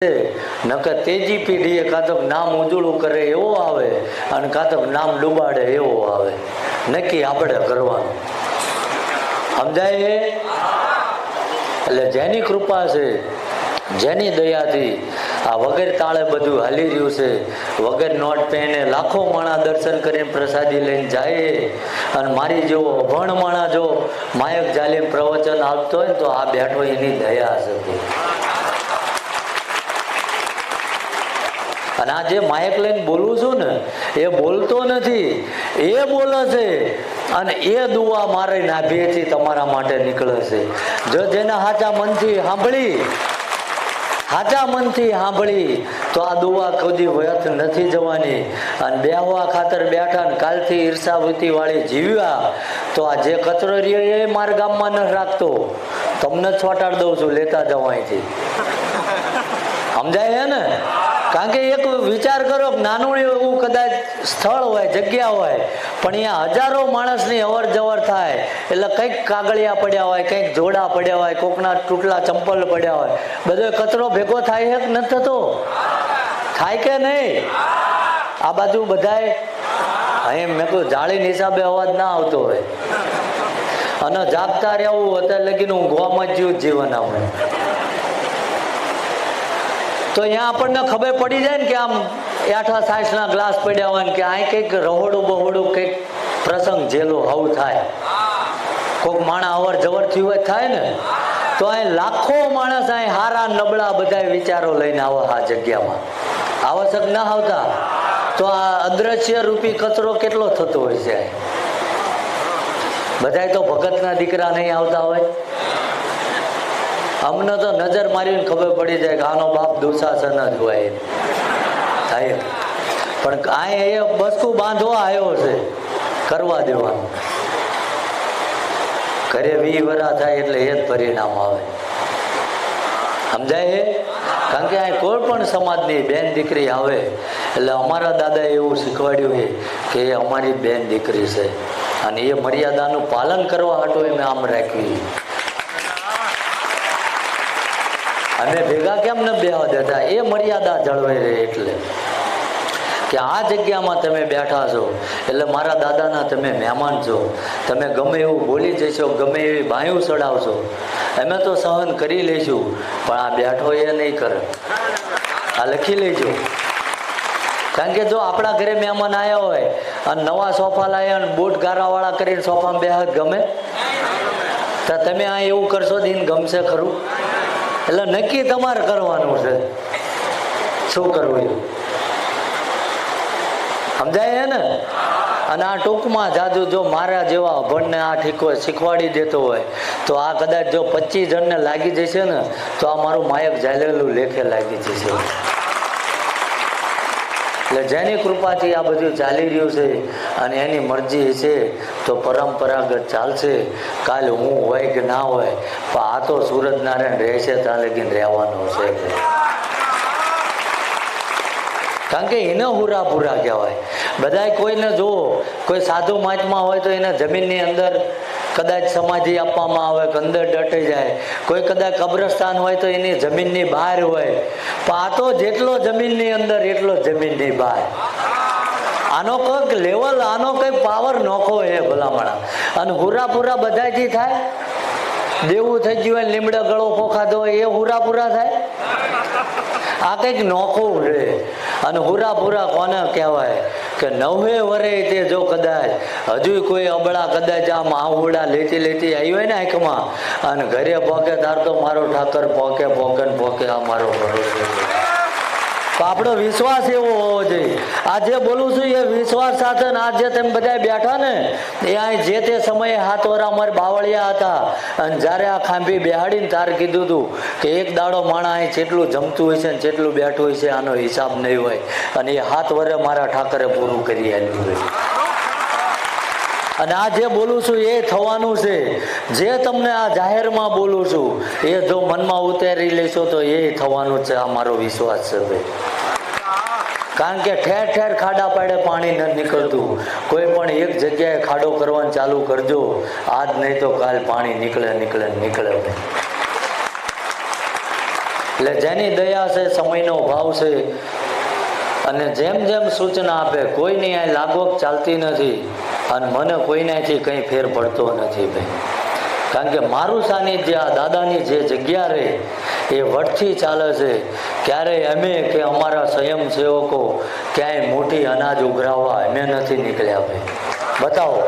નકર તેજી પેઢીએ કાં તો નામ ઉજળું કરે એવો આવે અને કાં નામ ડુબાડે એવો આવે. નક્કી આપણે કરવાનું. સમજાય? એટલે જેની કૃપા છે, જેની દયાથી આ વગર તાળે બધું હાલી રહ્યું છે, વગર નોટ પહેને લાખો માણા દર્શન કરીને પ્રસાદી લઈને જાય અને મારી જેવો અભણ માણા જો માયક જાલીમ પ્રવચન આપતો હોય તો આ બેઠો એની દયા છે. અને આ જે માયક લઈને બોલું છું ને, એ બોલતો નથી, એ બોલે છે અને એ દુવા મારે નાભીએથી તમારા માટે નીકળે છે. જો જેના સાચા મનથી સાંભળી સાચા મનથી સાંભળી, તો આ દુવા કદી વ્યર્થ નથી જવાની. અને બેહવા ખાતર બેઠા ને કાલથી ઈર્ષાવૃત્તિ વાળી જીવ્યા, તો આ જે કચરો રહ્યો એ મારા ગામમાં ન રાખતો. તમને છોટાડી દઉં છું, લેતા જવાથી સમજાય ને? કારણ કે એક વિચાર કરો નાનું એવું કદાચ સ્થળ હોય, જગ્યા હોય, પણ અહીંયા હજારો માણસની અવર જવર થાય. એટલે કંઈક કાગળિયા પડ્યા હોય, કંઈક જોડા પડ્યા હોય, કોકના તૂટલા ચંપલ પડ્યા હોય. બધો કચરો ભેગો થાય છે કે થતો? થાય કે નહીં? આ બાજુ બધાય અહીં મેં કહ્યું જાળીને હિસાબે અવાજ ના આવતો હોય. અને જાગતા રહેવું અત્યારે લગીને હું જ જીવ જીવન આપણે તો અહીંયા આપણને ખબર પડી જાય ને કે આમ આઠા સાઠના ગ્લાસ પડ્યા હોય કે આ કંઈક રહોડું બહોડું કંઈક પ્રસંગ જેલો આવું થાય. કોઈક માણા અવર જવર થયું હોય થાય ને, તો અહીં લાખો માણસ અહીં હારા નબળા બધા વિચારો લઈને આવો આ જગ્યામાં. આવશ્યક ના આવતા, તો આ અદ્રશ્ય રૂપી કચરો કેટલો થતો હોય છે? બધાય તો ભગતના દીકરા નહીં આવતા હોય? અમને તો નજર મારીને ખબર પડી જાય કે આનો બાપ દુશાસન જ હોય. થાય. પણ આ એ બસકું બાંધવા આવ્યો છે. કરવા દેવાનું. ઘરે વી વરા થાય એટલે એ જ પરિણામ આવે. સમજાય કારણ કે અહીંયા કોઈ પણ સમાજની બેન દીકરી આવે, એટલે અમારા દાદાએ એવું શીખવાડ્યું છે કે એ અમારી બેન દીકરી છે. અને એ મર્યાદાનું પાલન કરવા હાટું એમ આમ રાખ્યું અમે ભેગા કેમ ન બેહવા દેતા એ મર્યાદા જળવાઈ રહે એટલે. કે આ જગ્યામાં તમે બેઠા છો, એટલે મારા દાદાના તમે મહેમાન છો. તમે ગમે એવું બોલી જશો, ગમે એવી બાયું ચડાવશો અમે તો સહન કરી લઈશું, પણ આ બેઠો એ નહીં કરે. આ લખી લેજો કારણ કે જો આપણા ઘરે મહેમાન આવ્યા હોય અને નવા સોફા લાવ્યા અને બૂટ ગારાવાળા કરીને સોફામાં બેહત ગમે? તો તમે આ એવું કરશો એને ગમશે ખરું? એટલે નક્કી તમારે કરવાનું છે. શું કરવું સમજાય ને? અને આ ટૂંકમાં જાજુ જો મારા જેવા અભણને આ ઠીકો શીખવાડી દેતો હોય, તો આ કદાચ જો પચીસ જણને લાગી જશે ને, તો આ મારું માયક ઝાલેલું લેખે લાગી જશે. એટલે જેની કૃપાથી આ બધું ચાલી રહ્યું છે અને એની મરજી છે તો પરંપરાગત ચાલશે. કાલ હું હોય કે ના હોય, પણ આ તો સૂરજનારાયણ રહેશે ત્યાં લગીને રહેવાનું છે. કારણ કે એને હુરા પૂરા કહેવાય. બધાય કોઈને જુઓ, કોઈ સાધુ મહાત્મા હોય તો એને જમીનની અંદર કદાચ સમાધિ આપવામાં આવે કે અંદર ડટી જાય. કોઈ કદાચ કબ્રસ્તાન હોય તો એની જમીનની બહાર હોય. પણ આ તો જેટલો જમીનની અંદર, એટલો જમીનની બહાર. આનો કંઈક લેવલ આનો કંઈક પાવર નોખો હે ભલામણા. અને હુરા પૂરા બધાયથી થાય? દેવું થઈ ગયું હોય, લીમડે ગળો ખોખાતો હોય, એ હુરા પૂરા થાય? આ કંઈક નોખું છે. અને હુરા પૂરા કોને કહેવાય? કે નવે વરે તે જો કદાચ, હજુ કોઈ અબળા કદાચ આમ આહુડા લેતી લેતી આવી હોય ને આંખમાં, અને ઘરે પોકે, તાર તો મારો ઠાકર પોકે પોકે પોકે આ મારો ભરોસો. તો આપણો વિશ્વાસ એવો હોવો જોઈએ. આ જે બોલું છું એ વિશ્વાસ સાથે ને આ જે તમે બધા બેઠા ને, એ આ જે તે સમયે હાથ વરા અમારે બાવળિયા હતા, અને જ્યારે આ ખાંભી બેહાડીને તારે કીધું હતું કે એક દાડો માણા અહીં જેટલું જમતું હોય છે ને જેટલું બેઠું હોય છે, આનો હિસાબ નહીં હોય. અને એ હાથ વરે મારા ઠાકરે પૂરું કરી આપ્યું હોય. અને આ જે બોલું છું એ થવાનું છે. જે તમને આ જાહેરમાં બોલું છું, એ જો મનમાં ઉતારી લેશો તો એ થવાનું છે, આ મારો વિશ્વાસ છે ભાઈ. કારણ કે ઠેર ઠેર ખાડા પાડે પાણી ન નીકળતું. કોઈ પણ એક જગ્યાએ ખાડો કરવાનું ચાલુ કરજો. આજ નહીં તો કાલ પાણી નીકળે નીકળે નીકળે એટલે જેની દયા છે, સમયનો ભાવ છે, અને જેમ જેમ સૂચના આપે કોઈની આ લાગવક ચાલતી નથી. અને મને કોઈનાથી કંઈ ફેર પડતો નથી ભાઈ. કારણ કે મારું સાનિધ્ય, આ દાદાની જે જગ્યા રહે, એ વટથી ચાલે છે. ક્યારેય અમે કે અમારા સ્વયંસેવકો ક્યાંય મોટી અનાજ ઉઘરાવવા અમે નથી નીકળ્યા ભાઈ. બતાવો.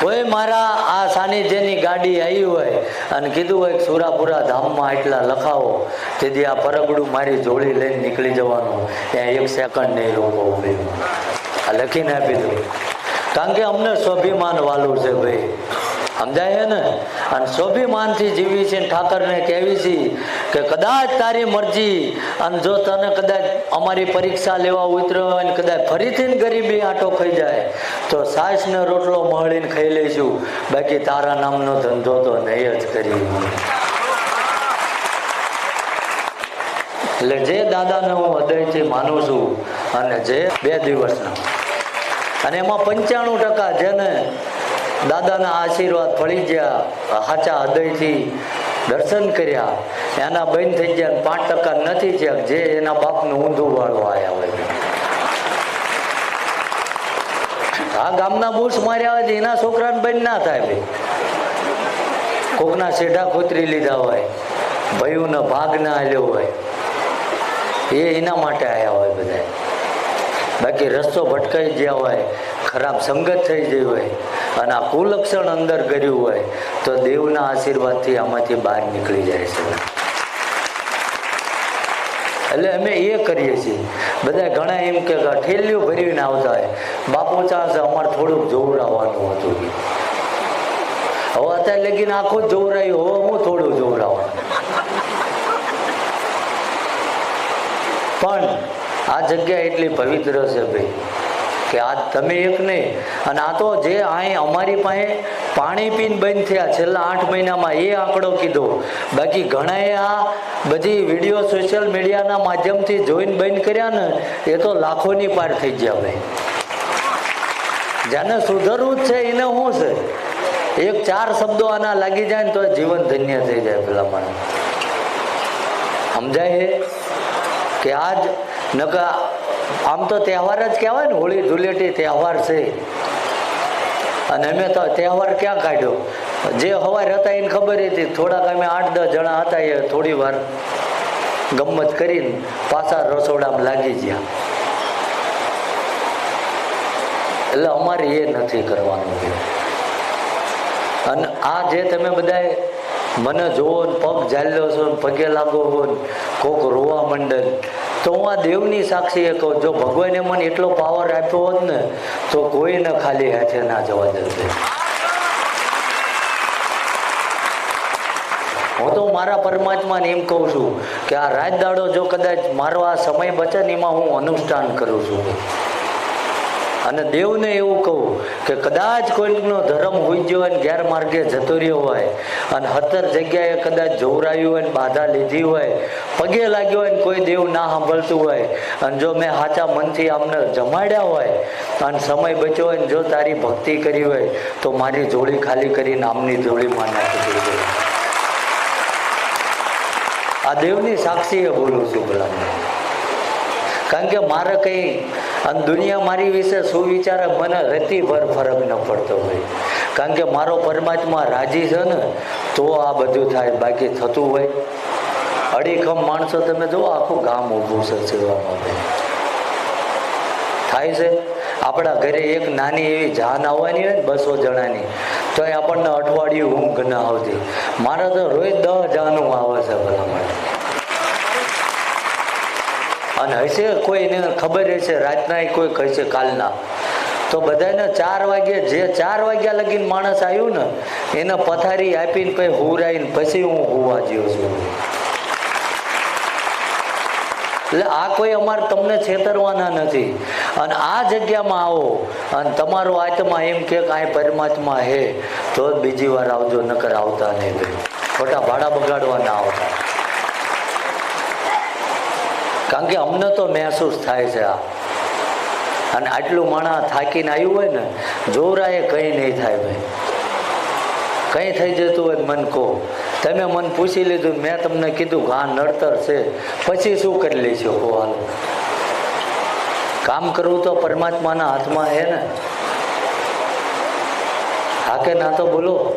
કોઈ મારા આ સાનિધ્યની ગાડી આવી હોય અને કીધું હોય સુરાપુરા ધામમાં એટલા લખાવો, તેથી આ પરગડું મારી જોડી લઈને નીકળી જવાનું. ત્યાં એક સેકન્ડ નહીં રોકો આ લખીને આપી દઉં. કારણ કે અમને સ્વાભિમાન વાલું છે ભાઈ. સમજાય ને? અને સ્વાભિમાનથી જીવી છે ઠાકરને કહેવી છે કે કદાચ તારી મરજી અને જો તને કદાચ અમારી પરીક્ષા લેવા ઉતર્યો હોય ને કદાચ ફરીથી ગરીબી આટો ખાઈ જાય, તો સાસ ને રોટલો મળીને ખાઈ લઈશું. બાકી તારા નામનો ધંધો તો નહીં જ કરી એટલે જે દાદાને હું હૃદયથી માનું છું અને જે બે દિવસના અને એમાં પંચાણું ટકા જેને દાદાના આશીર્વાદ ફળી ગયા. હાચા હૃદયથી દર્શન કર્યા. એના બંધ થઈ ગયા પાંચ ટકા નથી થયા. જે એના બાપનું ઊંધું વાળવા આવ્યા હોય. આ ગામના બુશ માર્યા હોય એના છોકરાને બંધ ના થાય ભાઈ. કોકના શેઢા ખોતરી લીધા હોય. ભયુંનો ભાગ ના આલ્યો હોય. એ એના માટે આવ્યા હોય બધા બાકી રસ્તો ભટકાઈ ગયા હોય, ખરાબ સંગત થઈ ગઈ હોય અને આ કુલક્ષણ અંદર કર્યું હોય, તો દેવના આશીર્વાદથી આમાંથી બહાર નીકળી જાય છે. એટલે અમે એ કરીએ છીએ. બધા ઘણા એમ કે ઠેલીઓ ભરીને આવતા હોય. બાપુ ચાહશે અમારે થોડુંક જોવડાવવાનું હતું. હવે અત્યારે લગીને આખું જ જોવરાયું, હવે હું થોડું જોવડાવવાનું પણ આ જગ્યા એટલી પવિત્ર છે ભાઈ, કે આ તમે એક નહીં. અને આ તો જે અહીં અમારી પાસે પાણી પીને બંધ થયા છેલ્લા આઠ મહિનામાં એ આંકડો કીધો. બાકી ઘણાએ આ બધી વીડિયો સોશિયલ મીડિયાના માધ્યમથી જોઈને બંધ કર્યા ને, એ તો લાખોની પાર થઈ ગયા ભાઈ. જેને સુધરવું જ છે, એને શું છે? એક ચાર શબ્દો આના લાગી જાય ને તો જીવન ધન્ય થઈ જાય પેલા મને સમજાય કે આજ નકા આમ તો તહેવાર જ કહેવાય ને, હોળી ધૂળેટી તહેવાર છે. અને અમે તો તહેવાર ક્યાં કાઢ્યો? જે હવાર હતા એને ખબર હતી, થોડાક અમે આઠ દસ જણા હતા એ થોડી વાર ગમત કરીને પાછા રસોડામાં લાગી ગયા. એટલે અમારે એ નથી કરવાનું અને આ જે તમે બધાએ મને જોવો પગ ઝાલ્યો છો પગે લાગો ને, કોક રોવા મંડળ તો હું આ દેવની સાક્ષીએ કહું, જો ભગવાને મને એટલો પાવર આપ્યો હોત ને, તો કોઈને ખાલી હાથે ના જવા દેશે હું તો મારા પરમાત્માને એમ કહું છું કે આ રાત દાડો જો કદાચ મારો આ સમય બચે એમાં હું અનુષ્ઠાન કરું છું. અને દેવને એવું કહું કે કદાચ કોઈનો ધર્મ હોઈ ગયો હોય ગેરમાર્ગે જતો રહ્યો હોય અને હતર જગ્યાએ કદાચ જોવરાયું હોય બાધા લીધી હોય, પગે લાગ્યો હોય કોઈ દેવ ના સાંભળતું હોય, અને જો મેં સાચા મનથી આમને જમાડ્યા હોય, અને સમય બચ્યો હોય જો તારી ભક્તિ કરી હોય, તો મારી જોડી ખાલી કરીને આમની જોડીમાં નાખી દીધી આ દેવની સાક્ષીએ બોલું છું ભલા કારણ કે મારે કંઈ અને દુનિયા મારી વિશે શું વિચારે મને રતિભર ફરક ન પડતો હોય. કારણ કે મારો પરમાત્મા રાજી છે ને, તો આ બધું થાય, બાકી થતું હોય. અડીખમ માણસો તમે જુઓ, આખું ગામ ઊભું છે સેવા માટે થાય છે. આપણા ઘરે એક નાની એવી જાન આવવાની હોય ને, બસો જણાની તો એ આપણને અઠવાડિયું ઊંઘ ના આવતી. મારે તો રોજ દસ જાનું આવે છે ભલા માટે. અને હશે કોઈને ખબર હશે, રાતના કોઈ કહેશે કાલના. તો બધાને ચાર વાગે, જે ચાર વાગ્યા લગીને માણસ આવ્યું ને, એને પથારી આપીને પછી હુરાઈને પછી હું હોવા જ્યો છું. એટલે આ કોઈ અમારે તમને છેતરવાના નથી. અને આ જગ્યામાં આવો, અને તમારો આત્મા એમ કે કાંઈ પરમાત્મા હે, તો બીજી વાર આવજો, નકર આવતા નહીં. ખોટા ભાડા બગાડવા ના આવતા. કારણ કે અમને તો મહેસૂસ થાય છે આ. અને આટલું માણા થાકીને આવ્યું હોય ને જોરાએ કંઈ નહીં થાય ભાઈ. કંઈ થઈ જતું હોય મન કહો. તમે મન પૂછી લીધું, મેં તમને કીધું હા નડતર છે. પછી શું કરી લેશો કહો હાલ કામ કરવું તો પરમાત્માના હાથમાં હે ને. હા કે ના તો બોલો.